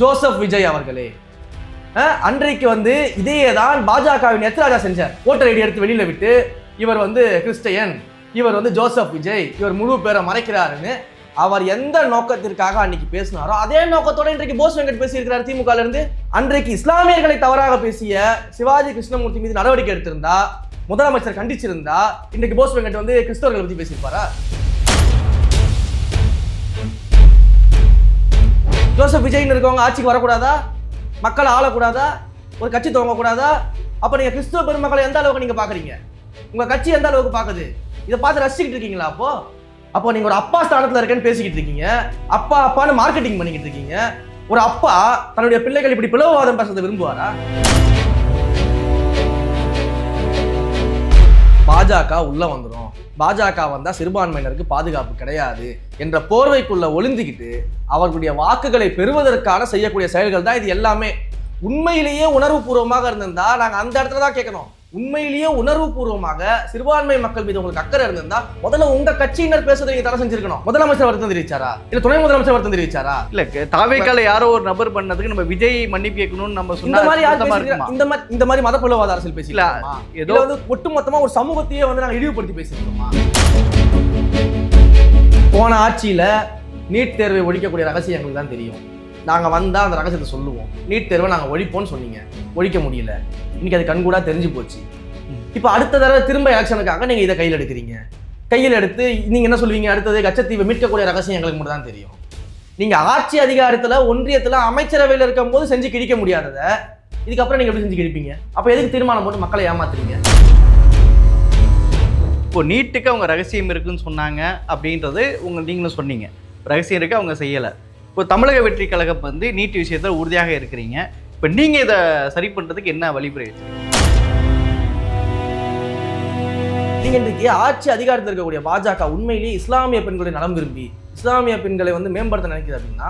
Joseph Vijay அவர்களே. அன்றைக்கு வந்து இதையே தான் பாஜகவின் எத்ராஜா செஞ்சார். ஓட்டர் ஐடி எடுத்து வெளியில் விட்டு இவர் வந்து கிறிஸ்டியன் இவர் வந்து ஜோசப் விஜய் இவர் முழு பேரை மறைக்கிறாருன்னு அவர் எந்த நோக்கத்திற்காக அன்னைக்கு பேசினாரோ அதே நோக்கத்தோட இன்றைக்கு போஸ் வெங்கட் பேசியிருக்கிறார் திமுக இருந்து அன்றைக்கு இஸ்லாமியர்களை தவறாக பேசிய சிவாஜி கிருஷ்ணமூர்த்தி மீது நடவடிக்கை எடுத்திருந்தா முதலமைச்சர் கண்டிச்சிருந்தா இன்றைக்கு போஸ் வெங்கட் வந்து கிறிஸ்தவர்களை பத்தி பேசியிருப்பாரா? ஜோசப் விஜய்னு இருக்கவங்க ஆட்சிக்கு வரக்கூடாதா? மக்களை ஆளக்கூடாதா? ஒரு கட்சி துவங்கக்கூடாதா? அப்போ நீங்கள் கிறிஸ்துவ பெருமக்களை எந்த அளவுக்கு நீங்கள் பார்க்குறீங்க உங்கள் கட்சி எந்த அளவுக்கு பார்க்குது இதை பார்த்து ரசிக்கிட்டு இருக்கீங்களா அப்போ? அப்போ நீங்கள் ஒரு அப்பா ஸ்தானத்தில் இருக்கேன்னு பேசிக்கிட்டு இருக்கீங்க. அப்பா அப்பான்னு மார்க்கெட்டிங் பண்ணிக்கிட்டு இருக்கீங்க. ஒரு அப்பா தன்னுடைய பிள்ளைகள் இப்படி பிளவுவாதம் பேசுறதை விரும்புவாரா? பாஜக உள்ள வந்துடும் பாஜக வந்தால் சிறுபான்மையினருக்கு பாதுகாப்பு கிடையாது என்ற போர்வைக்குள்ளே ஒளிந்துக்கிட்டு அவர்களுடைய வாக்குகளை பெறுவதற்கான செய்யக்கூடிய செயல்கள் தான் இது எல்லாமே. உண்மையிலேயே உணர்வுபூர்வமாக இருந்திருந்தா நாங்கள் அந்த இடத்துல தான் கேட்கணும். உண்மையிலேயே உணர்வுபூர்வமாக சிறுபான்மை மக்கள் மீது உங்களுக்கு அக்கறை இருந்திருந்தா முதல்ல உங்க கட்சியினர் பேசுறதை நீங்க தடை செஞ்சிருக்கணும். முதலமைச்சர் வருத்தம் தெரிவிச்சாரா? இல்ல துணை முதலமைச்சர் வருத்தம் தெரிவிச்சாரா? இல்ல தாவேக்கால யாரோ ஒரு நபர் பண்ணதுக்கு நம்ம விஜய் மன்னிப்பு கேட்கணும்னு நம்ம சொன்னா மாதிரி? இந்த மாதிரி இந்த மாதிரி மதப்பிளவாத அரசியல் பேசிக்கலாமா ஏதோ- வந்து ஒட்டுமொத்தமா ஒரு சமூகத்தையே வந்து நாங்க இழிவுபடுத்தி பேசியிருக்கோமா? போன ஆட்சியில நீட் தேர்வை ஒழிக்கக்கூடிய ரகசியங்கள் தான் தெரியும். நாங்கள் வந்தால் அந்த ரகசியத்தை சொல்லுவோம். நீட் தேர்வை நாங்கள் ஒழிப்போம்னு சொன்னீங்க. ஒழிக்க முடியல. இன்னைக்கு அது கண்கூடாக தெரிஞ்சு போச்சு. இப்போ அடுத்த தடவை திரும்ப எலெக்ஷனுக்காக நீங்கள் இதை கையில் எடுக்கிறீங்க. கையில் எடுத்து நீங்கள் என்ன சொல்லுவீங்க? அடுத்தது கச்சத்தீவை மீட்கக்கூடிய ரகசியம் எங்களுக்கு மட்டும் தான் தெரியும். நீங்கள் ஆட்சி அதிகாரத்தில் ஒன்றியத்தில் அமைச்சரவையில் இருக்கும்போது செஞ்சு கிழிக்க முடியாததை இதுக்கப்புறம் நீங்கள் எப்படி செஞ்சு கிழிப்பீங்க? அப்போ எதுக்கு தீர்மானம் போட்டு மக்களை ஏமாத்துறீங்க? இப்போ நீட்டுக்கு அவங்க ரகசியம் இருக்குன்னு சொன்னாங்க அப்படின்றது உங்க நீங்களும் சொன்னீங்க. ரகசியம் இருக்கு அவங்க செய்யலை. இப்போ தமிழக வெற்றி கழகம் வந்து நீட் விஷயத்தில் உறுதியாக இருக்கிறீங்க. இப்போ நீங்கள் இதை சரி பண்ணுறதுக்கு என்ன வழிமுறை நீங்கள் இன்றைக்கு ஆட்சி அதிகாரத்தில் இருக்கக்கூடிய பாஜக உண்மையிலேயே இஸ்லாமிய பெண்களுடைய நலம் விரும்பி இஸ்லாமிய பெண்களை வந்து மேம்படுத்த நினைக்கிறது அப்படின்னா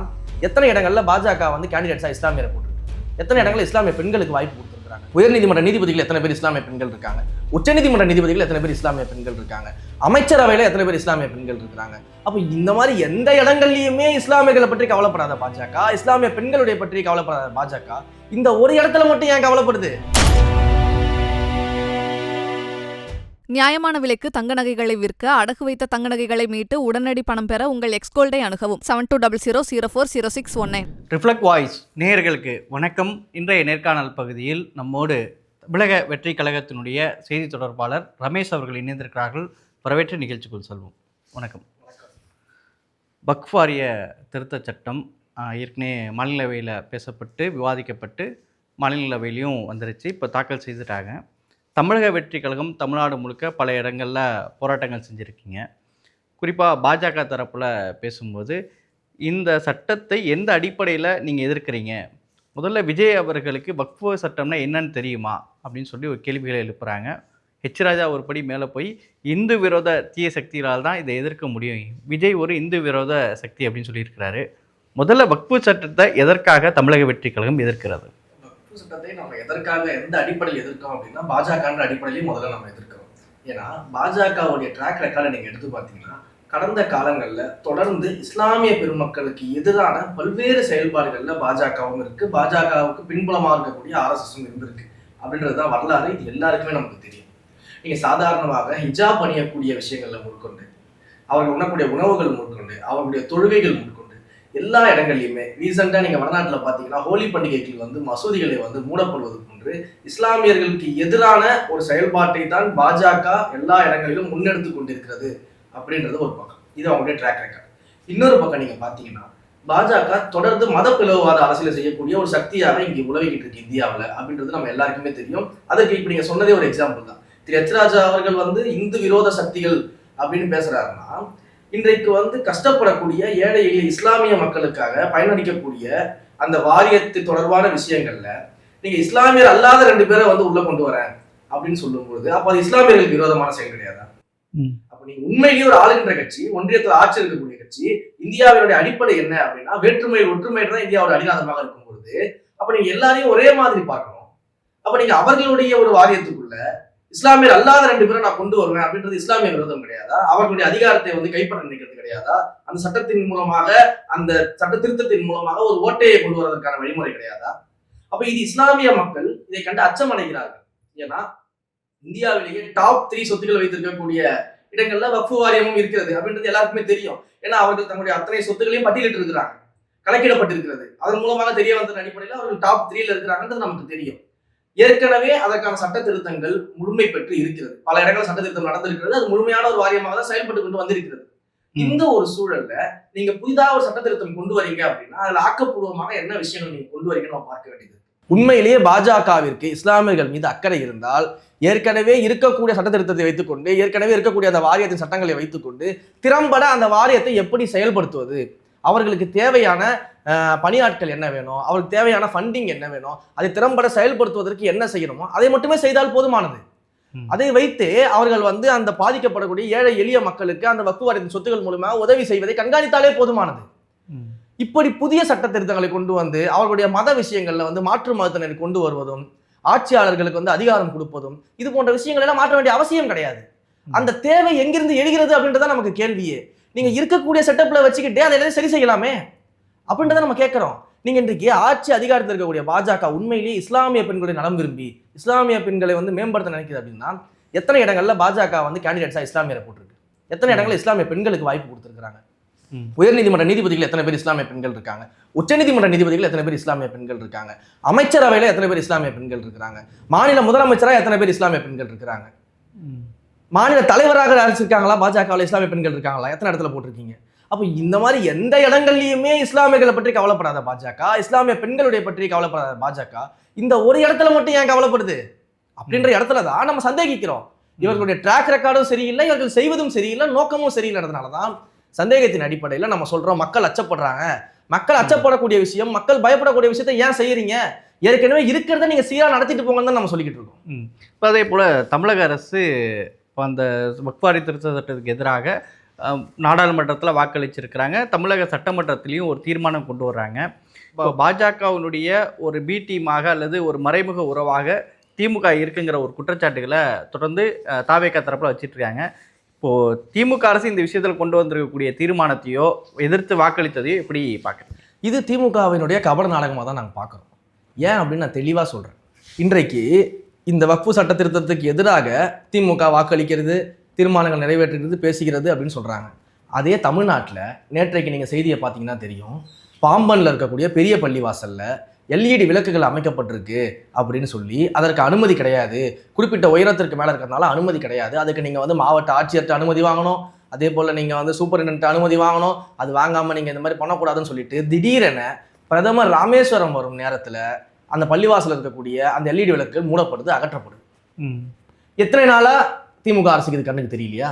எத்தனை இடங்களில் பாஜக வந்து கேண்டிடேட்ஸாக இஸ்லாமியரை போட்டிருக்கு? எத்தனை இடங்களில் இஸ்லாமிய பெண்களுக்கு வாய்ப்பு கொடுத்துருக்காங்க உயர்நீதிமன்ற நீதிபதிகள் எத்தனை பேர் இஸ்லாமிய பெண்கள் இருக்காங்க? உச்சநீதிமன்ற நீதிபதிகள் எத்தனை பேர் இஸ்லாமிய பெண்கள் இருக்காங்க? அமைச்சரவையில எத்தனை பேர் இஸ்லாமிய பெண்கள் இருக்காங்க அப்போ இந்த மாதிரி எந்த இடங்கள்லயுமே இஸ்லாமியர்களை பற்றி கவலைப்படாத பாஜக இஸ்லாமிய பெண்களுடைய பற்றி கவலைப்படாத பாஜக இந்த ஒரு இடத்துல மட்டும் ஏன் கவலைப்படுது? நியாயமான விலைக்கு தங்க நகைகளை விற்க அடகு வைத்த தங்க நகைகளை மீட்டு உடனடி பணம் பெற உங்கள் எக்ஸ்கோல்டை அணுகவும். Seven two double zero zero four zero six one nine reflect voice நேயர்களுக்கு வணக்கம். இன்றைய நேர்காணல் பகுதியில் நம்மோடு தமிழக வெற்றி கழகத்தினுடைய செய்தி தொடர்பாளர் ரமேஷ் அவர்கள் இணைந்திருக்கிறார்கள். வரவேற்று நிகழ்ச்சிக்குள் செல்வோம். வணக்கம். வக்ஃப் திருத்த திருத்தச் சட்டம் ஏற்கனவே மாநிலவையில் பேசப்பட்டு விவாதிக்கப்பட்டு மாநிலவையிலையும் வந்துருச்சு. இப்போ தாக்கல் செய்துட்டாங்க. தமிழக வெற்றி கழகம் தமிழ்நாடு முழுக்க பல இடங்களில் போராட்டங்கள் செஞ்சுருக்கீங்க. குறிப்பாக பாஜக தரப்பில் பேசும்போது இந்த சட்டத்தை எந்த அடிப்படையில் நீங்கள் எதிர்க்கிறீங்க? முதல்ல விஜய் அவர்களுக்கு வக்ஃபு சட்டம்னா என்னன்னு தெரியுமா? அப்படின்னு சொல்லி ஒரு கேள்விகளை எழுப்புறாங்க. ஹெச் ராஜா ஒரு படி மேலே போய் இந்து விரோத தீய சக்திகளால் தான் இதை எதிர்க்க முடியும். விஜய் ஒரு இந்து விரோத சக்தி அப்படின்னு சொல்லியிருக்கிறாரு. முதல்ல வக்ஃபு சட்டத்தை எதற்காக தமிழக வெற்றி கழகம் எதிர்க்கிறது? வக்ஃபு சட்டத்தை நம்ம எதற்காக எந்த அடிப்படையில் எதிர்க்கோம் அப்படின்னா பாஜகன்ற அடிப்படையிலையும் முதல்ல நம்ம எதிர்க்கிறோம். ஏன்னா பாஜகவுடைய ட்ராக் ரெக்கார்டை நீங்கள் எடுத்து பார்த்தீங்கன்னா கடந்த காலங்களில் தொடர்ந்து இஸ்லாமிய பெருமக்களுக்கு எதிரான பல்வேறு செயல்பாடுகளில் பாஜகவும் இருக்கு. பாஜகவுக்கு பின்புலமாக இருக்கக்கூடிய ஆர்எஸ்எஸும் இருந்திருக்கு. அப்படின்றது தான் வரலாறு. இது எல்லாருக்குமே நமக்கு தெரியும். நீங்கள் சாதாரணமாக ஹிஜாப் அணியக்கூடிய விஷயங்களில் முற்கொண்டு அவர்கள் உண்ணக்கூடிய உணவுகள் முற்கொண்டு அவர்களுடைய தொழுகைகள் முற்கொண்டு எல்லா இடங்கள்லையுமே ரீசெண்டாக நீங்கள் வடநாட்டில் பார்த்தீங்கன்னா ஹோலி பண்டிகைகள் வந்து மசூதிகளை வந்து மூடப்படுவது போன்று இஸ்லாமியர்களுக்கு எதிரான ஒரு செயல்பாட்டை தான் பாஜக எல்லா இடங்களிலும் முன்னெடுத்து கொண்டிருக்கிறது. அப்படின்றது ஒரு பக்கம். இது அவங்களுடைய ட்ராக் ரெக்கார்ட் இன்னொரு பக்கம் நீங்கள் பார்த்தீங்கன்னா பாஜக தொடர்ந்து மத பிளவுவாத அரசியலை செய்யக்கூடிய ஒரு சக்தியாக இங்கே உழவிக்கிட்டு இருக்கு இந்தியாவில் அப்படின்றது நம்ம எல்லாருக்குமே தெரியும். அதற்கு இப்போ நீங்கள் சொன்னதே ஒரு எக்ஸாம்பிள் தான். திரு எச்ராஜா அவர்கள் வந்து இந்து விரோத சக்திகள் அப்படின்னு பேசுறாருன்னா இன்றைக்கு வந்து கஷ்டப்படக்கூடிய ஏழை எளிய இஸ்லாமிய மக்களுக்காக பயனளிக்கக்கூடிய அந்த வாரியத்து தொடர்பான விஷயங்கள்ல நீங்க இஸ்லாமியர் அல்லாத ரெண்டு பேரை வந்து உள்ள கொண்டு வரேன் அப்படின்னு சொல்லும்பொழுது அப்ப அது இஸ்லாமியர்களுக்கு விரோதமான செயல் கிடையாதா? ம். நீங்க உண்மையிலேயே ஒரு ஆளுகின்ற கட்சி ஒன்றியத்தில் ஆட்சி இருக்கக்கூடிய கட்சி இந்தியாவினுடைய அடிப்படை என்ன அப்படின்னா வேற்றுமை ஒற்றுமை தான் இந்தியாவோட அடிநாதமாக இருக்கும் பொழுது அப்ப நீங்க எல்லாரையும் ஒரே மாதிரி பார்க்கணும். அப்ப நீங்க அவர்களுடைய ஒரு வாரியத்துக்குள்ள இஸ்லாமியர் அல்லாத ரெண்டு பேரும் நான் கொண்டு வருவேன் அப்படின்றது இஸ்லாமிய விரோதம் கிடையாதா? அவர்களுடைய அதிகாரத்தை வந்து கைப்பற்ற நினைக்கிறது கிடையாதா? அந்த சட்டத்தின் மூலமாக அந்த சட்ட திருத்தத்தின் மூலமாக ஒரு ஓட்டையை கொண்டு வருவதற்கான வழிமுறை கிடையாதா? அப்ப இது இஸ்லாமிய மக்கள் இதை கண்டு அச்சம் அடைகிறார்கள் ஏன்னா இந்தியாவிலேயே டாப் த்ரீ சொத்துக்கள் வைத்திருக்கக்கூடிய இடங்கள்ல வக்ஃபு வாரியமும் இருக்கிறது அப்படின்றது எல்லாருக்குமே தெரியும். ஏன்னா அவர்கள் தங்களுடைய அத்தனை சொத்துக்களையும் பட்டியலிட்டு இருக்கிறாங்க கணக்கிடப்பட்டிருக்கிறது. அதன் மூலமாக தெரிய வந்த அடிப்படையில் அவர்கள் டாப் த்ரீல இருக்கிறாங்கன்றது நமக்கு தெரியும். ஏற்கனவே அதற்கான சட்ட திருத்தங்கள் முழுமை பெற்று இருக்கிறது. பல இடங்கள் சட்ட திருத்தம் நடந்திருக்கிறது. அது முழுமையான ஒரு வாரியமாக தான் செயல்பட்டு கொண்டு வந்திருக்கிறது. இந்த ஒரு சூழல்ல நீங்க புதிதா ஒரு சட்ட திருத்தம் கொண்டு வரீங்க அப்படின்னா அதுல ஆக்கப்பூர்வமாக என்ன விஷயங்கள் நீங்க கொண்டு வரீங்கன்னு நம்ம பார்க்க வேண்டியது. உண்மையிலேயே பாஜகவிற்கு இஸ்லாமியர்கள் மீது அக்கறை இருந்தால் ஏற்கனவே இருக்கக்கூடிய சட்ட திருத்தத்தை வைத்துக்கொண்டு ஏற்கனவே இருக்கக்கூடிய அந்த வாரியத்தின் சட்டங்களை வைத்துக்கொண்டு திறம்பட அந்த வாரியத்தை எப்படி செயல்படுத்துவது அவர்களுக்கு தேவையான பணியாட்கள் என்ன வேணும் அவருக்கு தேவையான ஃபண்டிங் என்ன வேணும் அதை திறம்பட செயல்படுத்துவதற்கு என்ன செய்யணுமோ அதை மட்டுமே செய்தால் போதுமானது. அதை வைத்து அவர்கள் வந்து அந்த பாதிக்கப்படக்கூடிய ஏழை எளிய மக்களுக்கு அந்த வக்கு வாரியத்தின் சொத்துக்கள் மூலமாக உதவி செய்வதை கண்காணித்தாலே போதுமானது. இப்படி புதிய சட்ட திருத்தங்களை கொண்டு வந்து அவர்களுடைய மத விஷயங்கள்ல வந்து மாற்று மதத்தினரை கொண்டு வருவதும் ஆட்சியாளர்களுக்கு வந்து அதிகாரம் கொடுப்பதும் இது போன்ற விஷயங்கள் எல்லாம் மாற்ற வேண்டிய அவசியம் கிடையாது. அந்த தேவை எங்கிருந்து எழுகிறது அப்படின்றத நமக்கு கேள்வியே. நீங்க இருக்கக்கூடிய செட்டப்ல வச்சுக்கிட்டே அதை எல்லாத்தையும் சரி செய்யலாமே? அப்படின்றத நம்ம கேட்கிறோம். நீங்க இன்றைக்கு ஆட்சி அதிகாரத்தில் இருக்கக்கூடிய பாஜக உண்மையிலேயே இஸ்லாமிய பெண்களுடைய நலம் விரும்பி இஸ்லாமிய பெண்களை வந்து மேம்படுத்த நினைக்குது அப்படின்னா எத்தனை இடங்கள்ல பாஜக வந்து கேண்டிடேட்ஸா இஸ்லாமியரை போட்டிருக்கு? எத்தனை இடங்கள்ல இஸ்லாமிய பெண்களுக்கு வாய்ப்பு கொடுத்துருக்காங்க ம். உயர்நீதிமன்ற நீதிபதிகள் எத்தனை பேர் இஸ்லாமிய பெண்கள் இருக்காங்க? உச்சநீதிமன்ற நீதிபதிகள் எத்தனை பேர் இஸ்லாமிய பெண்கள் இருக்காங்க? அமைச்சரவையில் எத்தனை பேர் இஸ்லாமிய பெண்கள் இருக்கிறாங்க மாநில முதலமைச்சராக எத்தனை பேர் இஸ்லாமிய பெண்கள் இருக்கிறாங்க மாநில தலைவராக அரசிருக்காங்களா பாஜகவில் இஸ்லாமிய பெண்கள் இருக்காங்களா? எத்தனை இடத்துல போட்டிருக்கீங்க? அப்போ இந்த மாதிரி எந்த இடங்கள்லையுமே இஸ்லாமியர்களை பற்றி கவலைப்படாத பாஜக இஸ்லாமிய பெண்களுடைய பற்றி கவலைப்படாத பாஜக இந்த ஒரு இடத்துல மட்டும் ஏன் கவலைப்படுது? அப்படின்ற இடத்துல தான் நம்ம சந்தேகிக்கிறோம். இவர்களுடைய ட்ராக் ரெக்கார்டும் சரியில்லை இவர்கள் செய்வதும் சரியில்லை நோக்கமும் சரியில்லைன்றதுனால தான் சந்தேகத்தின் அடிப்படையில் நம்ம சொல்றோம் மக்கள் அச்சப்படுறாங்க. மக்கள் அச்சப்படக்கூடிய விஷயம் மக்கள் பயப்படக்கூடிய விஷயத்தை ஏன் செய்யறீங்க? ஏற்கனவே இருக்கிறத நீங்க சீரா நடத்திட்டு போங்கன்னு தான் நம்ம சொல்லிக்கிட்டு இருக்கோம். இப்போ அதே போல் தமிழக அரசு இப்போ அந்த வக்வாரி திருத்த சட்டத்துக்கு எதிராக நாடாளுமன்றத்தில் வாக்களிச்சிருக்கிறாங்க. தமிழக சட்டமன்றத்திலையும் ஒரு தீர்மானம் கொண்டு வர்றாங்க. இப்போ பாஜகவினுடைய ஒரு பி டீமாக அல்லது ஒரு மறைமுக உறவாக திமுக இருக்குங்கிற ஒரு குற்றச்சாட்டுகளை தொடர்ந்து அஹ், தாவேகா தரப்பில் வச்சிட்டு இருக்காங்க இப்போது திமுக அரசு இந்த விஷயத்தில் கொண்டு வந்திருக்கக்கூடிய தீர்மானத்தையோ எதிர்த்து வாக்களித்ததையோ எப்படி பார்க்குறேன் இது திமுகவினுடைய கபட நாடகமாக தான் நாங்கள் பார்க்குறோம். ஏன் அப்படின்னு நான் தெளிவாக சொல்கிறேன் இன்றைக்கு இந்த வக்ஃபு சட்ட திருத்தத்துக்கு எதிராக திமுக வாக்களிக்கிறது தீர்மானங்கள் நிறைவேற்றுகிறது பேசுகிறது அப்படின்னு சொல்கிறாங்க அதே தமிழ்நாட்டில் நேற்றைக்கு நீங்கள் செய்தியை பார்த்தீங்கன்னா தெரியும். பாம்பனில் இருக்கக்கூடிய பெரிய பள்ளிவாசல்ல எல்இடி விளக்குகள் அமைக்கப்பட்டிருக்கு அப்படின்னு சொல்லி அதற்கு அனுமதி கிடையாது. குறிப்பிட்ட உயரத்திற்கு மேலே இருக்கிறதுனால அனுமதி கிடையாது. அதுக்கு நீங்கள் வந்து மாவட்ட ஆட்சியர்கிட்ட அனுமதி வாங்கணும். அதே போல் நீங்கள் வந்து சூப்பரிண்டென்ட் அனுமதி வாங்கணும். அது வாங்காமல் நீங்கள் இந்த மாதிரி பண்ணக்கூடாதுன்னு சொல்லிட்டு திடீரென பிரதமர் ராமேஸ்வரம் வரும் நேரத்தில் அந்த பள்ளிவாசல் இருக்கக்கூடிய அந்த எல்இடி விளக்குகள் மூடப்படுது அகற்றப்படுது. எத்தனை நாளா திமுக அரசுக்கு இது கண்ணுக்கு தெரியலையா?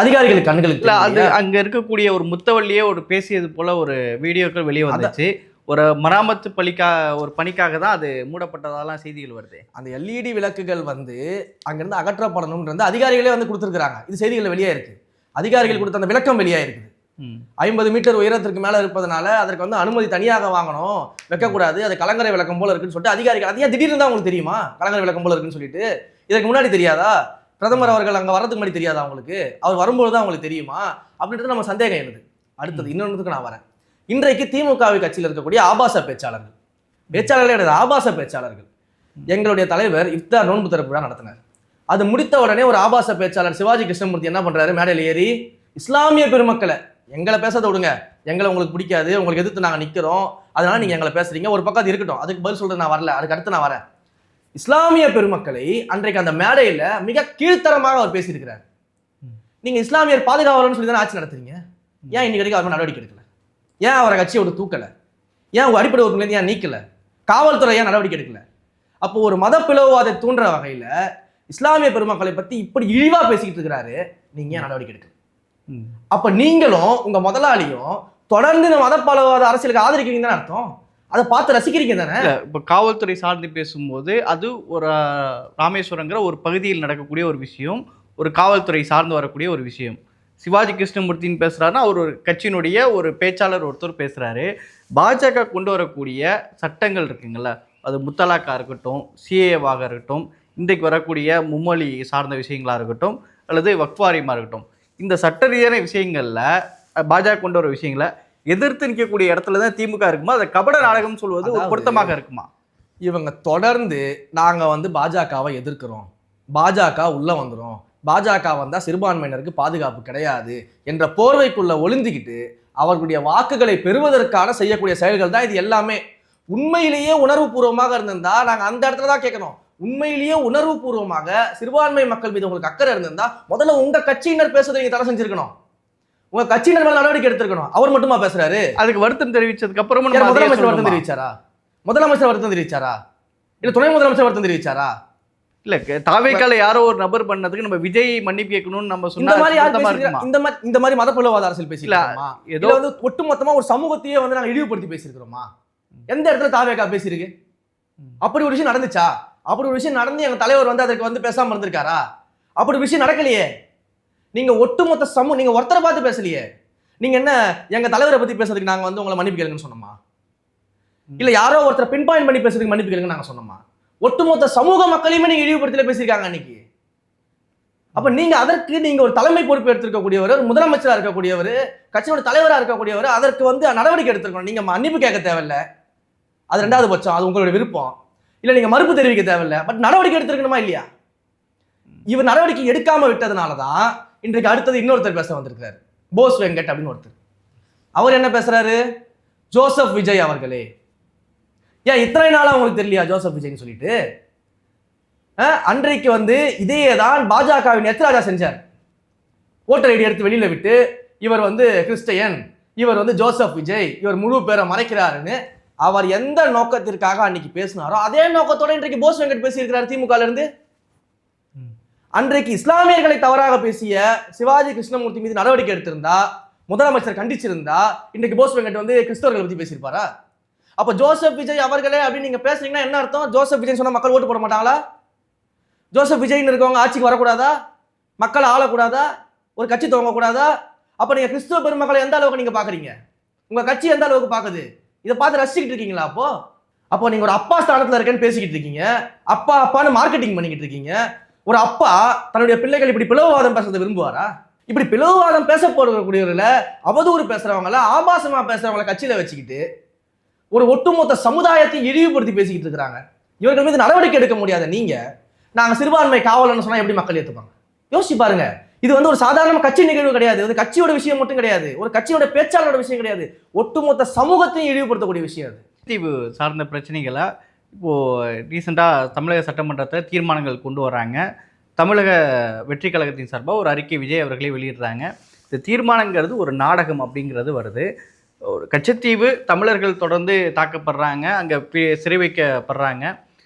அதிகாரிகளுக்கு கண்ணுகளுக்கு இல்லை அது? அங்கே இருக்கக்கூடிய ஒரு முத்தவள்ளியே ஒரு பேசியது போல ஒரு வீடியோக்கள் வெளியே வந்துச்சு. ஒரு மராமத்து பணிக்கா ஒரு பணிக்காக தான் அது மூடப்பட்டதாலாம் செய்திகள் வருது. அந்த எல்இடி விளக்குகள் வந்து அங்கிருந்து அகற்றப்படணும்ன்றது அதிகாரிகளே வந்து கொடுத்துருக்காங்க இது செய்திகள் வெளியே இருக்கு. அதிகாரிகள் கொடுத்த அந்த விளக்கம் வெளியே இருக்குது. ஐம்பது மீட்டர் உயரத்திற்கு மேல இருப்பதனால அதற்கு வந்து அனுமதி தனியாக வாங்கணும். வைக்கக்கூடாது. அது கலங்கரை விளக்கம் போல இருக்குன்னு சொல்லிட்டு அதிகாரிகள் அது ஏன் திடீர்னு தான் உங்களுக்கு தெரியுமா? கலங்கரை விளக்கம் போல இருக்குன்னு சொல்லிட்டு. இதற்கு முன்னாடி தெரியாதா? பிரதமர் அவர்கள் அங்க வரதுக்கு முன்னாடி தெரியாதா உங்களுக்கு? அவர் வரும்போது தான் உங்களுக்கு தெரியுமா? அப்படின்றது நம்ம சந்தேகம் எழுது அடுத்தது இன்னொன்றுக்கு நான் வரேன். இன்றைக்கு திமுகவை கட்சியில் இருக்கக்கூடிய ஆபாச பேச்சாளர்கள். பேச்சாளர்களே கிடையாது ஆபாச பேச்சாளர்கள். எங்களுடைய தலைவர் இஃப்தார் நோன்பு திறப்பு விழா நடத்தினார். அது முடித்த உடனே ஒரு ஆபாச பேச்சாளர் சிவாஜி கிருஷ்ணமூர்த்தி என்ன பண்றாரு? மேடையில் ஏறி இஸ்லாமிய பெருமக்களை எங்களை பேசாத விடுங்க. எங்களை உங்களுக்கு பிடிக்காது உங்களுக்கு எதிர்த்து நாங்கள் நிற்கிறோம் அதனால நீங்க எங்களை பேசுறீங்க. ஒரு பக்கம் அது இருக்கட்டும். அதுக்கு பதில் சொல்றது நான் வரல. அதுக்கு அடுத்து நான் வரேன். இஸ்லாமிய பெருமக்களை அன்றைக்கு அந்த மேடையில மிக கீழ்த்தரமாக அவர் பேசியிருக்கிறார். நீங்க இஸ்லாமியர் பாதுகாவலன்னு சொல்லி தானே ஆட்சி நடத்துறீங்க? ஏன் இன்னைக்கு வரைக்கும் அவர் நடவடிக்கை எடுக்கல? ஏன் அவரை கட்சியை விட்டு தூக்கல? ஏன் அடிப்படை உறுப்பினர் ஏன் நீக்கல? காவல்துறை ஏன் நடவடிக்கை எடுக்கல? அப்போ ஒரு மத பிளவுவாதை தூண்டுற வகையில இஸ்லாமிய பெருமக்களை பத்தி இப்படி இழிவா பேசிக்கிட்டு இருக்கிறாரு. நீங்க ஏன் நடவடிக்கை எடுக்கல? அப்ப நீங்களும் உங்க முதலாளியும் தொடர்ந்து இந்த மத பிளவுவாத அரசியலுக்கு ஆதரிக்கிறீங்க தானே அர்த்தம்? அதை பார்த்து ரசிக்கிறீங்க தானே? இப்போ காவல்துறை சார்ந்து பேசும்போது அது ஒரு ராமேஸ்வரங்கிற ஒரு பகுதியில் நடக்கக்கூடிய ஒரு விஷயம் ஒரு காவல்துறை சார்ந்து வரக்கூடிய ஒரு விஷயம். சிவாஜி கிருஷ்ணமூர்த்தின்னு பேசுறாருன்னா அவர் ஒரு கட்சியினுடைய ஒரு பேச்சாளர் ஒருத்தர் பேசுறாரு. பாஜக கொண்டு வரக்கூடிய சட்டங்கள் இருக்குங்கல்ல அது முத்தலாக்கா இருக்கட்டும் சிஏவாக இருக்கட்டும் இன்றைக்கு வரக்கூடிய மும்மொழி சார்ந்த விஷயங்களா இருக்கட்டும் அல்லது வக்வாரியமாக இருக்கட்டும். இந்த சட்ட ரீதியான விஷயங்களில் பாஜக கொண்டு வர விஷயங்களை எதிர்த்து நிற்கக்கூடிய இடத்துல தான் திமுக இருக்குமா? அதை கபட நாடகம் சொல்வது பொருத்தமாக இருக்குமா? இவங்க தொடர்ந்து நாங்க வந்து பாஜகவை எதிர்க்கிறோம். பாஜக உள்ள வந்துரும். பாஜக வந்தா சிறுபான்மையினருக்கு பாதுகாப்பு கிடையாது என்ற போர்வைக்குள்ள ஒளிந்துக்கிட்டு அவர்களுடைய வாக்குகளை பெறுவதற்கான செய்யக்கூடிய செயல்கள் தான் இது எல்லாமே. உண்மையிலேயே உணர்வுபூர்வமாக இருந்திருந்தா நாங்க அந்த இடத்துல தான் கேட்கணும். உண்மையிலேயே உணர்வுபூர்வமாக சிறுபான்மை மக்கள் மீது உங்களுக்கு அக்கறை இருந்திருந்தா முதல்ல உங்க கட்சியினர் பேசுறதை நீங்க தடை செஞ்சிருக்கணும். உங்க கட்சியினர் மேல நடவடிக்கை எடுத்திருக்கணும். அவர் மட்டுமா பேசுறாரு? அதுக்கு வருத்தம் தெரிவிச்சதுக்கு அதையே முதலமைச்சர் வருத்தம்? தெரிவிச்சாரா? முதலமைச்சர் வருத்தம் தெரிவிச்சாரா? இல்ல துணை முதலமைச்சர் வருத்தம் தெரிவிச்சாரா? இல்ல தாவேக்கால யாரோ ஒரு நபர் பண்ணதுக்கு நம்ம விஜய் மன்னிப்பு கேட்கணும்னு நம்ம சொன்னா? இந்த மாதிரி இந்த மாதிரி மதப்பிளவாத அரசியல் பேசிருக்கோமா ஏதோ வந்து ஒட்டுமொத்தமா ஒரு சமூகத்தையே வந்து நாங்க இழிவுபடுத்தி பேசியிருக்கிறோமா? எந்த இடத்துல தாவேக்கா பேசியிருக்கு? அப்படி ஒரு விஷயம் நடந்துச்சா? அப்படி ஒரு விஷயம் நடந்து எங்க தலைவர் வந்து அதற்கு வந்து பேசாம இருந்திருக்காரா? அப்படி ஒரு விஷயம் நடக்கலையே. நீங்க ஒட்டுமொத்த சமூக நீங்க ஒருத்தரை பார்த்து பேசலையே. நீங்க என்ன எங்க தலைவரை பத்தி பேசுறதுக்கு நாங்க வந்து உங்களை மன்னிப்பு கேளுங்கன்னு சொன்னோமா? இல்ல யாரோ ஒருத்தர் பின் பாயிண்ட் பண்ணி பேசுறதுக்கு மன்னிப்பு கேளுங்க நாங்க சொன்னோமா? ஒட்டுமொத்த சமூக மக்களையுமே நீங்க இழிவுபடுத்தல பேசியிருக்காங்க அன்னைக்கு. அப்ப நீங்க அதற்கு நீங்க ஒரு தலைமை பொறுப்பு எடுத்திருக்கக்கூடியவர் ஒரு முதலமைச்சராக இருக்கக்கூடியவர் கட்சியோட தலைவராக இருக்கக்கூடியவர் அதற்கு வந்து நடவடிக்கை எடுத்திருக்கணும். நீங்க மன்னிப்பு கேட்க தேவையில்ல. அது ரெண்டாவது பட்சம் அது உங்களுடைய விருப்பம். இல்லை நீங்க மறுப்பு தெரிவிக்க தேவையில்ல. பட் நடவடிக்கை எடுத்திருக்கணுமா இல்லையா? இவர் நடவடிக்கை எடுக்காம விட்டதுனால தான் இன்றைக்கு அடுத்தது இன்னொருத்தர் பேச வந்திருக்கிறார். போஸ் வெங்கட் அப்படின்னு ஒருத்தர். அவர் என்ன பேசுறாரு? ஜோசப் விஜய் அவர்களே. ஏன் இத்தனை நாளாக உங்களுக்கு தெரியலையா ஜோசப் விஜய்னு சொல்லிட்டு? அன்றைக்கு வந்து இதையே தான் பாஜகவின் எத்ராஜா செஞ்சார். ஓட்டர் ஐடி எடுத்து வெளியில் விட்டு இவர் வந்து கிறிஸ்டியன் இவர் வந்து ஜோசப் விஜய் இவர் முழு பேரை மறைக்கிறாருன்னு அவர் எந்த நோக்கத்திற்காக அன்னைக்கு பேசினாரோ அதே நோக்கத்தோட இன்றைக்கு போஸ் வெங்கட் பேசியிருக்கிறார் திமுகல இருந்து ம். அன்றைக்கு இஸ்லாமியர்களை தவறாக பேசிய சிவாஜி கிருஷ்ணமூர்த்தி மீது நடவடிக்கை எடுத்திருந்தா முதலமைச்சர் கண்டிச்சிருந்தா இன்றைக்கு போஸ் வெங்கட் வந்து கிறிஸ்தவர்களை பத்தி பேசியிருப்பாரா? அப்ப ஜோசப் விஜய் அவர்களே அப்படின்னு நீங்க பேசுறீங்கன்னா என்ன அர்த்தம்? ஜோசப் விஜய் சொன்னா மக்கள் ஓட்டு போட மாட்டாங்களா? ஜோசப் விஜய்னு இருக்கவங்க ஆட்சிக்கு வரக்கூடாதா? மக்களை ஆளக்கூடாதா? ஒரு கட்சி துவங்கக்கூடாதா? அப்ப நீங்க கிறிஸ்துவ பெருமக்களை எந்த அளவுக்கு நீங்க பாக்குறீங்க? உங்க கட்சி எந்த அளவுக்கு பாக்குது? இதை பார்த்து ரசிச்சுக்கிட்டு இருக்கீங்களா அப்போ? அப்போ நீங்க ஒரு அப்பா ஸ்தானத்துல இருக்கேன்னு பேசிக்கிட்டு இருக்கீங்க. அப்பா அப்பான்னு மார்க்கெட்டிங் பண்ணிக்கிட்டு இருக்கீங்க. ஒரு அப்பா தன்னுடைய பிள்ளைகள் இப்படி பிளவுவாதம் பேசுறதை விரும்புவாரா? இப்படி பிளவுவாதம் பேச போடக்கூடியவர்கள அவதூறு பேசுறவங்கள ஆபாசமா பேசுறவங்கள கட்சியில வச்சுக்கிட்டு ஒரு ஒட்டுமொத்த சமுதாயத்தை இழிவுபடுத்தி பேசிக்கிட்டு இருக்கிறாங்க. இவர்கள் மீது நடவடிக்கை எடுக்க முடியாத நீங்க நாங்கள் சிறுபான்மை காவலன்னு சொன்னா எப்படி மக்கள் ஏற்றுப்பாங்க யோசிச்சு பாருங்க. இது வந்து ஒரு சாதாரண கட்சி நிகழ்வு கிடையாது. ஒரு கட்சியோட விஷயம் மட்டும் கிடையாது. ஒரு கட்சியோட பேச்சாளரோட விஷயம் கிடையாது. ஒட்டுமொத்த சமூகத்தையும் இழிவுபடுத்தக்கூடிய விஷயம் அது. தீவு சார்ந்த பிரச்சனைகளை இப்போது ரீசெண்டாக தமிழக சட்டமன்றத்தை தீர்மானங்கள் கொண்டு வராங்க. தமிழக வெற்றி கழகத்தின் சார்பாக ஒரு அறிக்கை விஜய் அவர்களே வெளியிடுறாங்க. இந்த தீர்மானங்கிறது ஒரு நாடகம் அப்படிங்கிறது வருது. ஒரு கச்சத்தீவு தமிழர்கள் தொடர்ந்து தாக்கப்படுறாங்க அங்கே சிறை வைக்கப்படுறாங்க.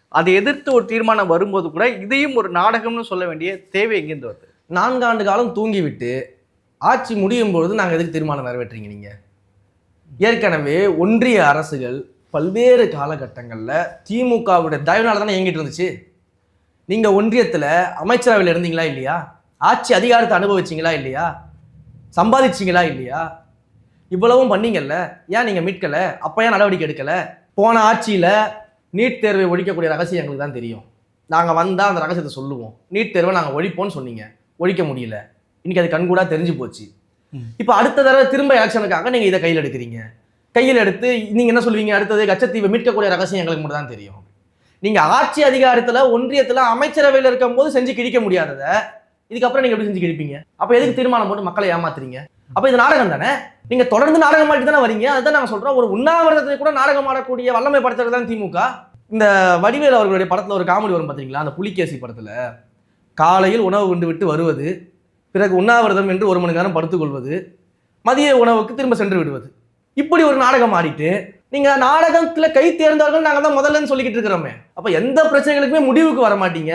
அதை எதிர்த்து ஒரு தீர்மானம் வரும்போது கூட இதையும் ஒரு நாடகம்னு சொல்ல வேண்டிய தேவை எங்கேருந்து வருது? நான்காண்டு காலம் தூங்கிவிட்டு ஆட்சி முடியும் பொழுது நாங்கள் எதுக்கு தீர்மானம் நிறைவேற்றீங்க நீங்கள் ஏற்கனவே ஒன்றிய அரசுகள் பல்வேறு காலகட்டங்களில் திமுகவுடைய தயவுனால தானே இயங்கிட்டு இருந்துச்சு. நீங்கள் ஒன்றியத்தில் அமைச்சரவையில் இருந்தீங்களா இல்லையா? ஆட்சி அதிகாரத்தை அனுபவிச்சீங்களா இல்லையா? சம்பாதிச்சீங்களா இல்லையா? இவ்வளவும் பண்ணீங்கல்ல? ஏன் நீங்க மீட்கல? அப்ப ஏன் நடவடிக்கை எடுக்கல? போன ஆட்சியில நீட் தேர்வை ஒழிக்கக்கூடிய ரகசியம் எங்களுக்கு தான் தெரியும். நாங்க வந்தா அந்த ரகசியத்தை சொல்லுவோம். நீட் தேர்வை நாங்க ஒழிப்போம்னு சொன்னீங்க. ஒழிக்க முடியல. இன்னைக்கு அது கண்கூடா தெரிஞ்சு போச்சு. இப்போ அடுத்த தடவை திரும்ப எலெக்ஷனுக்காக நீங்க இதை கையில் எடுக்கிறீங்க. கையில் எடுத்து நீங்க என்ன சொல்லுவீங்க? அடுத்தது கச்சத்தீவை மீட்கக்கூடிய ரகசியம் எங்களுக்கு மட்டும் தான் தெரியும். நீங்க ஆட்சி அதிகாரத்துல ஒன்றியத்துல அமைச்சரவையில் இருக்கும்போது செஞ்சு கிழிக்க முடியாததை இதுக்கப்புறம் நீங்க எப்படி செஞ்சு கிழிப்பீங்க? அப்ப எதுக்கு தீர்மானம் போட்டு மக்களை ஏமாத்துறீங்க? அப்போ இது நாடகம் தானே? நீங்கள் தொடர்ந்து நாடகம் ஆடிட்டு தானே வரீங்க? அதுதான் நாங்கள் சொல்கிறோம் ஒரு உண்ணாவிரதத்தை கூட நாடகம் ஆடக்கூடிய வல்லமை படுத்துறது தான் திமுக. இந்த வடிவேல் அவர்களுடைய படத்தில் ஒரு காமெடி வரும் பார்த்தீங்களா அந்த புலிகேசி படத்தில். காலையில் உணவு உண்டு விட்டு வருவது பிறகு உண்ணாவிரதம் என்று ஒரு மணி நேரம் படுத்துக்கொள்வது மதிய உணவுக்கு திரும்ப சென்று விடுவது. இப்படி ஒரு நாடகம் ஆடிட்டு நீங்க நாடகத்துல கை தேர்ந்தவர்கள் நாங்க தான் முதல்லன்னு சொல்லிக்கிட்டு இருக்கிறோமே. அப்ப எந்த பிரச்சனைகளுக்குமே முடிவுக்கு வர மாட்டீங்க.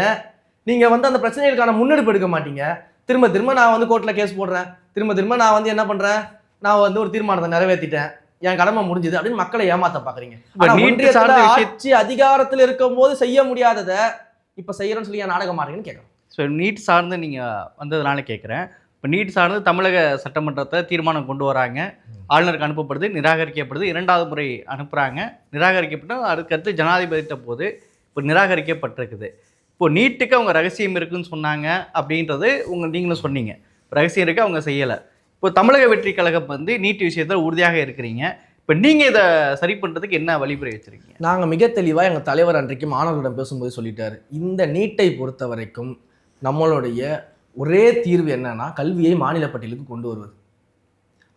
நீங்க வந்து அந்த பிரச்சனைகளுக்கான முன்னெடுப்பு எடுக்க மாட்டீங்க. திரும்ப திரும்ப நான் வந்து கோர்ட்ல கேஸ் போடுறேன். திரும்ப திரும்ப நான் வந்து என்ன பண்றேன்? நான் வந்து ஒரு தீர்மானத்தை நிறைவேற்றிட்டேன் என் கடமை முடிஞ்சது அப்படின்னு மக்களை ஏமாத்த பாக்குறீங்க ஆட்சி அதிகாரத்தில் இருக்கும் போது செய்ய முடியாததை இப்ப செய்யறோம்னு சொல்லி ஏன் நாடகம் ஆடுறீங்கன்னு கேட்கறேன் ஸோ நீட் சார்ந்து நீங்கள் வந்ததுனால கேட்குறேன் இப்போ நீட் சார்ந்து தமிழக சட்டமன்றத்தை தீர்மானம் கொண்டு வராங்க. ஆளுநருக்கு அனுப்பப்படுது நிராகரிக்கப்படுது இரண்டாவது முறை அனுப்புகிறாங்க நிராகரிக்கப்பட்டு அதுக்கடுத்து ஜனாதிபதிட்ட போது இப்போ நிராகரிக்கப்பட்டிருக்குது. இப்போ நீட்டுக்கு அவங்க ரகசியம் இருக்குன்னு சொன்னாங்க அப்படின்றது உங்க நீங்களும் சொன்னீங்க. ரகசியம் இருக்கு அவங்க செய்யலை. இப்போ தமிழக வெற்றி கழகம் வந்து நீட் விஷயத்தில் உறுதியாக இருக்கிறீங்க. இப்போ நீங்கள் இதை சரி பண்ணுறதுக்கு என்ன வழிமுறை வச்சிருக்கீங்க? நாங்கள் மிக தெளிவாக எங்கள் தலைவர் அன்றைக்கு மாணவர்களிடம் பேசும்போது சொல்லிட்டாரு. இந்த நீட்டை பொறுத்த வரைக்கும் நம்மளுடைய ஒரே தீர்வு என்னன்னா கல்வியை மாநில பட்டியலுக்கு கொண்டு வருவது.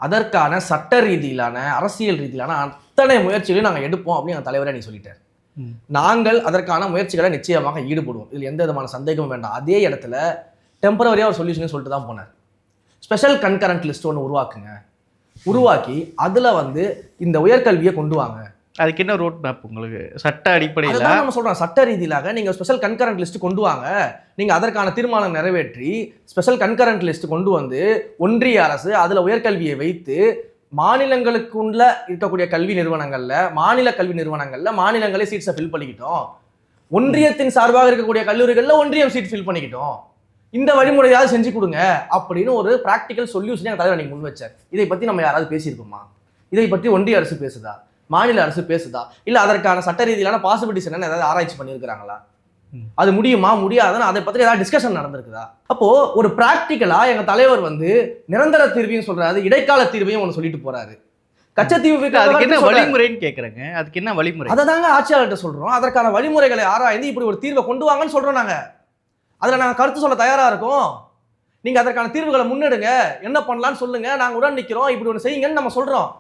அதற்கான சட்ட ரீதியிலான அரசியல் ரீதியிலான அத்தனை முயற்சிகளையும் நாங்கள் எடுப்போம் அப்படின்னு எங்கள் தலைவரே நீ சொல்லிட்டார். நாங்கள் அதற்கான முயற்சிகளை நிச்சயமாக ஈடுபடுவோம். இதில் எந்த விதமான சந்தேகமும் வேண்டாம். அதே இடத்துல டெம்பரவரியாக ஒரு சொல்யூஷன் சொல்லிட்டு தான் போனார். ஸ்பெஷல் கன்கரண்ட் லிஸ்ட் ஒன்று உருவாக்குங்க. உருவாக்கி அதில் வந்து இந்த உயர்கல்வியை கொண்டு வாங்க. அதுக்கு என்ன ரோட் மேப் உங்களுக்கு? சட்ட அடிப்படையில்? நம்ம சொல்றோம். சட்ட ரீதியிலாக நீங்க ஸ்பெஷல் கன்கரண்ட் லிஸ்ட் கொண்டு வாங்க. நீங்க அதற்கான தீர்மானம் நிறைவேற்றி ஸ்பெஷல் கன்கரண்ட் லிஸ்ட் கொண்டு வந்து ஒன்றிய அரசு அதுல உயர்கல்வியை வைத்து மாநிலங்களுக்குள்ள இருக்கக்கூடிய கல்வி நிறுவனங்கள்ல மாநில கல்வி நிறுவனங்கள்ல மாநிலங்களே சீட்ஸை ஃபில் பண்ணிக்கிட்டோம். ஒன்றியத்தின் சார்பாக இருக்கக்கூடிய கல்லூரிகள்ல ஒன்றியம் சீட் ஃபில் பண்ணிக்கிட்டோம். இந்த வழிமுறையாவது செஞ்சு கொடுங்க அப்படின்னு ஒரு பிராக்டிக்கல் சொல்யூஷன் எங்கள் தலைவர் முன் வச்சார். இதை பத்தி நம்ம யாராவது பேசியிருக்கோமா இதை பற்றி ஒன்றிய அரசு பேசுதா? மாநில அரசு பேசுதா? இல்ல அதற்கான சட்ட ரீதியிலான பாசிபிலிட்டிஸ் என்னன்னு ஏதாவது ஆராய்ச்சி பண்ணியிருக்கிறாங்களா. அது முடியுமா முடியாதுன்னு அதை பத்தி ஏதாவது டிஸ்கஷன் நடந்திருக்குதா? அப்போ ஒரு பிராக்டிக்கலா எங்க தலைவர் வந்து நிரந்தர தீர்வையும் சொல்றாரு இடைக்கால தீர்வையும் ஒன்று சொல்லிட்டு போறாரு. கச்சத்தீவு அதுக்கு என்ன. வழிமுறைன்னு கேட்குறேங்க அதுக்கு என்ன வழிமுறை? அதை தாங்க ஆட்சியாளர்கிட்ட சொல்றோம். அதற்கான வழிமுறைகளை ஆராய்ந்து இப்படி ஒரு தீர்வை கொண்டு வாங்கன்னு சொல்றோம் நாங்க. அதில் நாங்கள் கருத்து சொல்ல தயாராக இருக்கோம். நீங்கள் அதற்கான தீர்வுகளை முன்னெடுங்க. என்ன பண்ணலான்னு சொல்லுங்க. நாங்கள் உடன் நிற்கிறோம் இப்படி ஒன்று செய்யுங்கன்னு நம்ம சொல்கிறோம்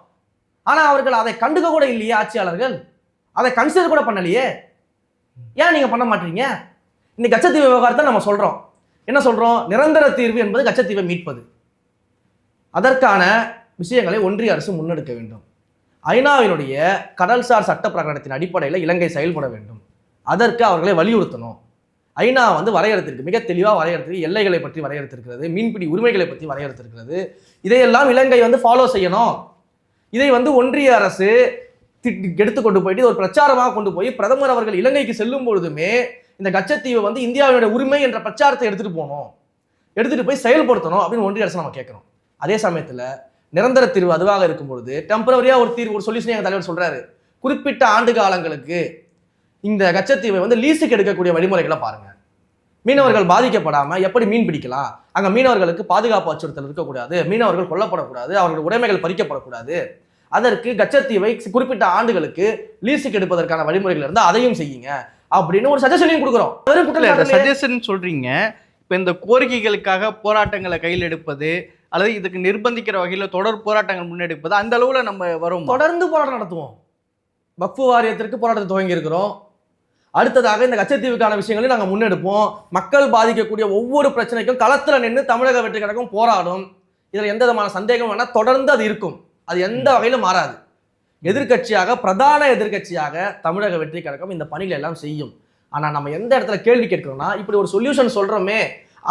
ஆனால் அவர்கள் அதை கண்டுக்க கூட இல்லையே ஆட்சியாளர்கள். அதை கன்சிடர் கூட பண்ணலையே. ஏன் நீங்கள் பண்ண மாட்டீங்க? இந்த கச்சத்தீவு விவகாரத்தை நம்ம சொல்கிறோம் என்ன சொல்கிறோம் நிரந்தர தீர்வு என்பது கச்சத்தீவை மீட்பது. அதற்கான விஷயங்களை ஒன்றிய அரசு முன்னெடுக்க வேண்டும். ஐநாவினுடைய கடல்சார் சட்ட பிரகடனத்தின் அடிப்படையில் இலங்கை செயல்பட வேண்டும். அதற்கு அவர்களை வலியுறுத்தணும். ஐநா வந்து வரையறுத்திருக்கு. மிக தெளிவாக வரையறுத்திருக்கு. எல்லைகளை பற்றி வரையறுத்திருக்கிறது. மீன்பிடி உரிமைகளை பற்றி வரையறுத்திருக்கிறது. இதையெல்லாம் இலங்கை வந்து ஃபாலோ செய்யணும். இதை வந்து ஒன்றிய அரசு திட்டி எடுத்துக்கொண்டு போயிட்டு ஒரு பிரச்சாரமாக கொண்டு போய் பிரதமர் அவர்கள் இலங்கைக்கு செல்லும் பொழுதுமே இந்த கச்சத்தீவு வந்து இந்தியாவினுடைய உரிமை என்ற பிரச்சாரத்தை எடுத்துகிட்டு போகணும். எடுத்துகிட்டு போய் செயல்படுத்தணும் அப்படின்னு ஒன்றிய அரசு நம்ம கேட்குறோம். அதே சமயத்தில் நிரந்தர தீர்வு அதுவாக இருக்கும் பொழுது டெம்பரவரியாக ஒரு தீர்வு ஒரு சொல்யூஷன் எங்கள் தலைவர் சொல்கிறாரு குறிப்பிட்ட ஆண்டு காலங்களுக்கு இந்த கச்சத்தீவை வந்து லீஸுக்கு எடுக்கக்கூடிய வழிமுறைகளை பாருங்க. மீனவர்கள் பாதிக்கப்படாம எப்படி மீன் பிடிக்கலாம்? அங்க மீனவர்களுக்கு பாதுகாப்பு அச்சுறுத்தல் இருக்கக்கூடாது. மீனவர்கள் கொல்லப்படக்கூடாது. அவர்களுடைய உடைமைகள் பறிக்கப்படக்கூடாது. அதற்கு கச்சத்தீவை குறிப்பிட்ட ஆண்டுகளுக்கு லீஸுக்கு எடுப்பதற்கான வழிமுறைகள் இருந்தால் அதையும் செய்யுங்க. அப்படின்னு ஒரு சஜஷனையும் கொடுக்குறோம். சஜஷன் சொல்றீங்க. இப்போ இந்த கோரிக்கைகளுக்காக போராட்டங்களை கையில் எடுப்பது அல்லது இதுக்கு நிர்பந்திக்கிற வகையில் தொடர் போராட்டங்கள் முன்னெடுப்பது அந்த அளவுல நம்ம வரும்? தொடர்ந்து போராட்டம் நடத்துவோம். வக்ஃபு வாரியத்திற்கு போராட்டத்தை துவங்கி இருக்கிறோம் அடுத்ததாக இந்த கச்சத்தீவுக்கான விஷயங்களையும் நாங்கள் முன்னெடுப்போம். மக்கள் பாதிக்கக்கூடிய ஒவ்வொரு பிரச்சனைக்கும் களத்தில் நின்று தமிழக வெற்றி கழகம் போராடும். இதில் எந்த விதமான சந்தேகம் வேணால் தொடர்ந்து அது இருக்கும். அது எந்த வகையிலும் மாறாது. எதிர்க்கட்சியாக பிரதான எதிர்க்கட்சியாக தமிழக வெற்றி கழகம் இந்த பணிகளை எல்லாம் செய்யும். ஆனால் நம்ம எந்த இடத்துல கேள்வி கேட்கிறோம்னா இப்படி ஒரு சொல்யூஷன் சொல்கிறோமே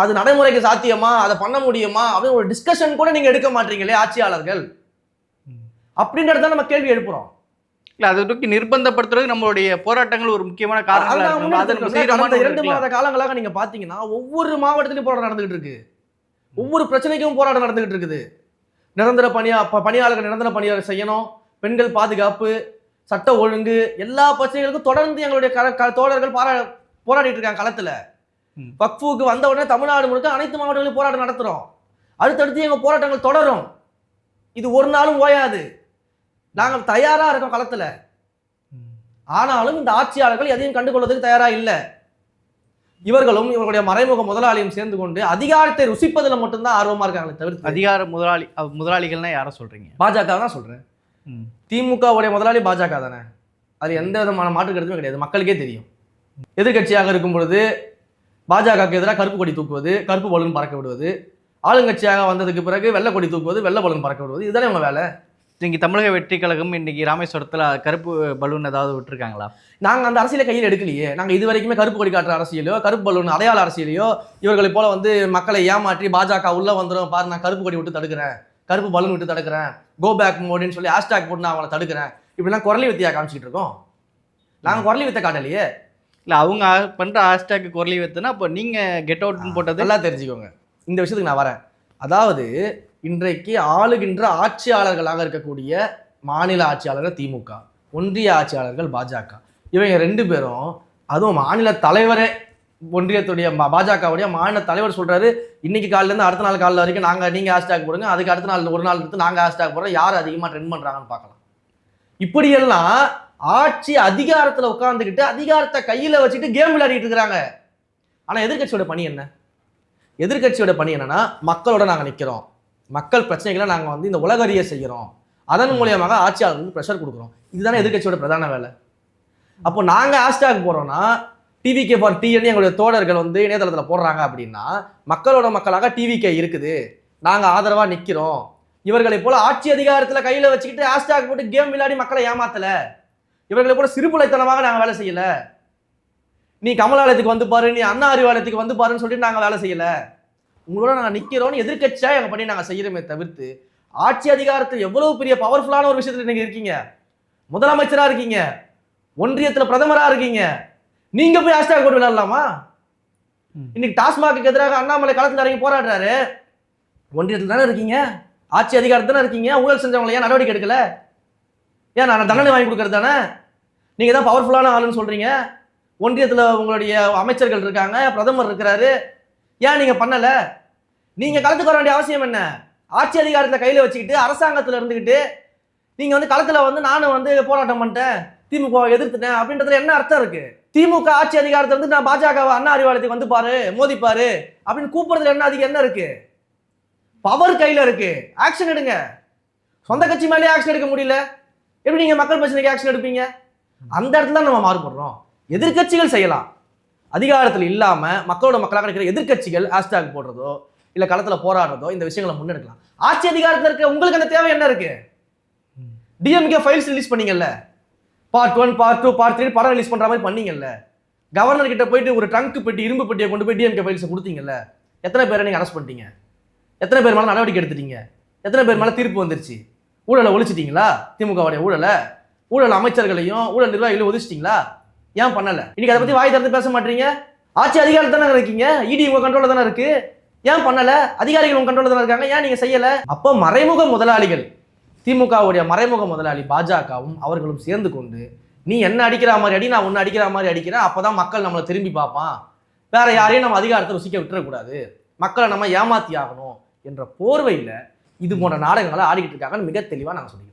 அது நடைமுறைக்கு சாத்தியமா? அதை பண்ண முடியுமா? அப்படின்னு ஒரு டிஸ்கஷன் கூட நீங்கள் எடுக்க மாட்டீங்களே ஆட்சியாளர்கள். அப்படின்ற இடத்துல நம்ம கேள்வி எழுப்புறோம். இல்ல அதை நோக்கி நிர்பந்தப்படுத்துறது நம்மளுடைய போராட்டங்கள் ஒரு முக்கியமான ஒரு இரண்டு. மாத காலங்களாக நீங்க பாத்தீங்கன்னா ஒவ்வொரு மாவட்டத்திலும் போராட்டம் நடந்துகிட்டு இருக்கு. ஒவ்வொரு பிரச்சனைக்கும் போராட்டம் நடந்துகிட்டு இருக்குது. நிரந்தர பணியா பணியாளர்கள் நிரந்தர பணியாளர் செய்யணும். பெண்கள் பாதுகாப்பு சட்ட ஒழுங்கு எல்லா பிரச்சனைகளுக்கும் தொடர்ந்து எங்களுடைய தோழர்கள் பாரா போராடிட்டு இருக்காங்க களத்துல. ம். வக்ஃபுக்கு வந்த உடனே தமிழ்நாடு முழுக்க அனைத்து மாவட்டங்களிலும் போராட்டம் நடத்துறோம். அடுத்தடுத்து எங்க போராட்டங்கள் தொடரும். இது ஒரு நாளும் ஓயாது. நாங்கள் தயாரா இருக்கோம் களத்துல. ஆனாலும் இந்த ஆட்சியாளர்கள் எதையும் கண்டுகொள்வதற்கு தயாரா இல்லை. இவர்களும் இவர்களுடைய மறைமுக முதலாளியும் சேர்ந்து கொண்டு அதிகாரத்தை ருசிப்பதில் மட்டும்தான் ஆர்வமா இருக்காங்களே தவிர்த்து அதிகார முதலாளி முதலாளிகள்னா யாரை சொல்றீங்க? பாஜக தான் சொல்றேன். ம். திமுகவுடைய முதலாளி பாஜக தானே. அது எந்த விதமான மாற்று கருத்துமே கிடையாது. மக்களுக்கே தெரியும். எதிர்க்கட்சியாக இருக்கும் பொழுது பாஜகவுக்கு எதிராக கருப்பு கொடி தூக்குவது கருப்பு பலூன் பறக்க விடுவது ஆளுங்கட்சியாக வந்ததுக்கு பிறகு வெள்ளை கொடி தூக்குவது வெள்ளை பலூன் பறக்க விடுவது இதுதானே உங்க வேலை. இன்னைக்கு தமிழக வெற்றி கழகம் இன்னைக்கு ராமேஸ்வரத்துல கருப்பு பலூன் ஏதாவது விட்டுருக்காங்களா? நாங்க அந்த அரசியலை கையில் எடுக்கலையே. நாங்க இது வரைக்குமே கருப்பு கொடி காட்டுற அரசியலையோ கருப்பு பலூன் அடையாள அரசியலையோ இவர்களை போல வந்து மக்களை ஏமாற்றி பாஜக உள்ள வந்துடும் பாரு நான் கருப்பு கொடி விட்டு தடுக்கிறேன். கருப்பு பலூன் விட்டு தடுக்கிறேன். கோ பேக் மோடின்னு சொல்லி ஹேஷ்டாக் போட்டு நான் அவனை தடுக்கிறேன். இப்படிலாம் குரலி வித்தியா காமிச்சிட்டு இருக்கோம். நாங்க குரலி வித்த காட்டலையே. இல்ல அவங்க பண்ற ஹேஷ்டாக் குரலி வைத்துனா அப்போ நீங்க கெட் அவுட்னு போட்டது? நல்லா தெரிஞ்சுக்கோங்க. இந்த விஷயத்துக்கு நான் வரேன். அதாவது இன்றைக்கு ஆளுகின்ற ஆட்சியாளர்களாக இருக்கக்கூடிய மாநில ஆட்சியாளர்கள் திமுக ஒன்றிய ஆட்சியாளர்கள் பாஜக. இவங்க ரெண்டு பேரும் அதுவும் மாநில தலைவரே ஒன்றியத்துடைய பாஜகவுடைய மாநில தலைவர் சொல்றாரு இன்னைக்கு காலிலேருந்து அடுத்த நாள் காலில் வரைக்கும் நாங்கள் நீங்கள் ஹேஷ்டாக் போடுங்க அதுக்கு அடுத்த நாள் ஒரு நாள் எடுத்து நாங்கள் ஹேஷ்டாக் போடுறோம் யார் அதிகமாக ட்ரெண்ட் பண்ணுறாங்கன்னு பார்க்கலாம். இப்படியெல்லாம் ஆட்சி அதிகாரத்தில் உட்காந்துக்கிட்டு அதிகாரத்தை கையில் வச்சுட்டு கேம் விளையாடிட்டு இருக்கிறாங்க. ஆனால் எதிர்கட்சியோட பணி என்ன? எதிர்க்கட்சியோட பணி என்னன்னா மக்களோட நாங்கள் நிற்கிறோம் மக்கள் பிரச்சனைகளை நாங்க வந்து இந்த உலகறிய செய்கிறோம் அதன் மூலியமாக ஆட்சியாளர்களுக்கு ப்ரெஷர் கொடுக்குறோம். இதுதானே எதிர்க்கட்சியோட பிரதான வேலை. அப்போ நாங்க ஹேஷ்டாக் போடுறோம்னா டிவிகே ஃபார் டிஎன் எங்களுடைய தோழர்கள் வந்து இணையதளத்தில் போடுறாங்க அப்படின்னா மக்களோட மக்களாக டிவிகே இருக்குது. நாங்கள் ஆதரவாக நிற்கிறோம் இவர்களை போல ஆட்சி அதிகாரத்தில் கையில் வச்சுக்கிட்டு ஹேஷ்டாக் போட்டு கேம் விளையாடி மக்களை ஏமாத்தல. இவர்களை போல சிறுபுலைத்தனமாக நாங்கள் வேலை செய்யல. நீ கமலாலயத்துக்கு வந்து பாரு நீ அண்ணா அறிவாலயத்துக்கு வந்து பாருன்னு சொல்லிட்டு நாங்கள் வேலை செய்யல. உங்களோட நாங்கள் நிற்கிறோம்னு எதிர்க்கட்சியாக எங்கள் பண்ணி நாங்கள் செய்கிறோமே தவிர்த்து ஆட்சி அதிகாரத்தில் எவ்வளவு பெரிய பவர்ஃபுல்லான ஒரு விஷயத்தில் நீங்கள் இருக்கீங்க? முதலமைச்சராக இருக்கீங்க? ஒன்றியத்தில் பிரதமராக இருக்கீங்க? நீங்க போய் ஹேஷ்டாக் போட்டு விளையாடலாமா? ம். இன்னைக்கு டாஸ்மாக்கு எதிராக அண்ணாமலை களத்தில் இறங்கி போராடுறாரு. ஒன்றியத்தில் தானே இருக்கீங்க? ஆட்சி அதிகாரத்தில் தானே இருக்கீங்க? ஊழல் செஞ்சவங்களை ஏன் நடவடிக்கை எடுக்கல? ஏன் நான் தண்டனை வாங்கி கொடுக்கறது தானே? நீங்க தான் பவர்ஃபுல்லான ஆளுன்னு சொல்றீங்க. ஒன்றியத்தில் உங்களுடைய அமைச்சர்கள் இருக்காங்க பிரதமர் இருக்கிறாரு. ஏன் நீங்கள் பண்ணலை? நீங்கள் களத்துக்கு வர வேண்டிய அவசியம் என்ன? ஆட்சி அதிகாரத்தை கையில் வச்சுக்கிட்டு அரசாங்கத்தில் இருந்துக்கிட்டு நீங்கள் வந்து களத்தில் வந்து நானும் வந்து போராட்டம் பண்ணிட்டேன் திமுக எதிர்த்துட்டேன் அப்படின்றதுல என்ன அர்த்தம் இருக்குது திமுக ஆட்சி அதிகாரத்தை வந்து நான் பாஜக அண்ணா அறிவாலயத்துக்கு வந்து பாரு மோதிப்பாரு அப்படின்னு கூப்பிடுறதுல என்ன அதிகம் என்ன இருக்குது பவர் கையில் இருக்குது ஆக்ஷன் எடுங்க. சொந்த கட்சி மேலேயே ஆக்ஷன் எடுக்க முடியல. எப்படி நீங்கள் மக்கள் பிரச்சனைக்கு ஆக்ஷன் எடுப்பீங்க? அந்த இடத்துல தான் நம்ம மாறுபடுறோம். எதிர்க்கட்சிகள் செய்யலாம். அதிகாரத்தில் இல்லாமல் மக்களோட மக்களாக இருக்கிற எதிர்க்கட்சிகள் ஹேஷ்டாக் போடுறதோ இல்லை களத்தில் போராடுறதோ இந்த விஷயங்களை முன்னெடுக்கலாம். ஆட்சி அதிகாரத்தில் இருக்க உங்களுக்கு அந்த தேவை என்ன இருக்கு? DMK files release பண்ணீங்கல்ல? Part one part two part three படம் ரிலீஸ் பண்ணுற மாதிரி பண்ணீங்கல்ல? கவர்னர் கிட்ட போயிட்டு ஒரு ட்ரங்க் பெட்டி இரும்பு பெட்டியை கொண்டு போய் டிஎம்கே ஃபைல்ஸ் கொடுத்தீங்கல்ல? எத்தனை பேரை நீங்கள் அரெஸ்ட் பண்ணிட்டீங்க? எத்தனை பேர் மேலே நடவடிக்கை எடுத்துட்டீங்க? எத்தனை பேர் மேலே தீர்ப்பு வந்துருச்சு? ஊழலை ஒழிச்சிட்டீங்களா? திமுகவுடைய ஊழலை? ஊழல் அமைச்சர்களையும் ஊழல் நிர்வாகிகளையும் ஒழிச்சிட்டீங்களா? ஏன் பண்ணலை? இன்னைக்கு அதை பற்றி வாய் திறந்து பேச மாட்டீங்க? ஆட்சி அதிகாரத்தில் தானே இருக்கீங்க இடி உங்கள் கண்ட்ரோலில் தானே இருக்குது ஏன் பண்ணல? அதிகாரிகள் உங்க கண்ட்ரோல தானே இருக்காங்க? ஏன் நீங்க செய்யல? அப்போ மறைமுக முதலாளிகள் திமுகவுடைய மறைமுக முதலாளி பாஜகவும் அவர்களும் சேர்ந்து கொண்டு நீ என்ன அடிக்கிற மாதிரி அடி நான் ஒன்று அடிக்கிற மாதிரி அடிக்கிறேன். அப்பதான் மக்கள் நம்மளை திரும்பி பார்ப்பான். வேற யாரையும் நம்ம அதிகாரத்தை ருசிக்க விட்டுறக்கூடாது. மக்களை நம்ம ஏமாத்தி ஆகணும் என்ற போர்வையில் இது போன்ற நாடகங்களை ஆடிக்கிட்டு இருக்காங்கன்னு மிக தெளிவாக நாங்கள் சொல்லிக்கிறோம்.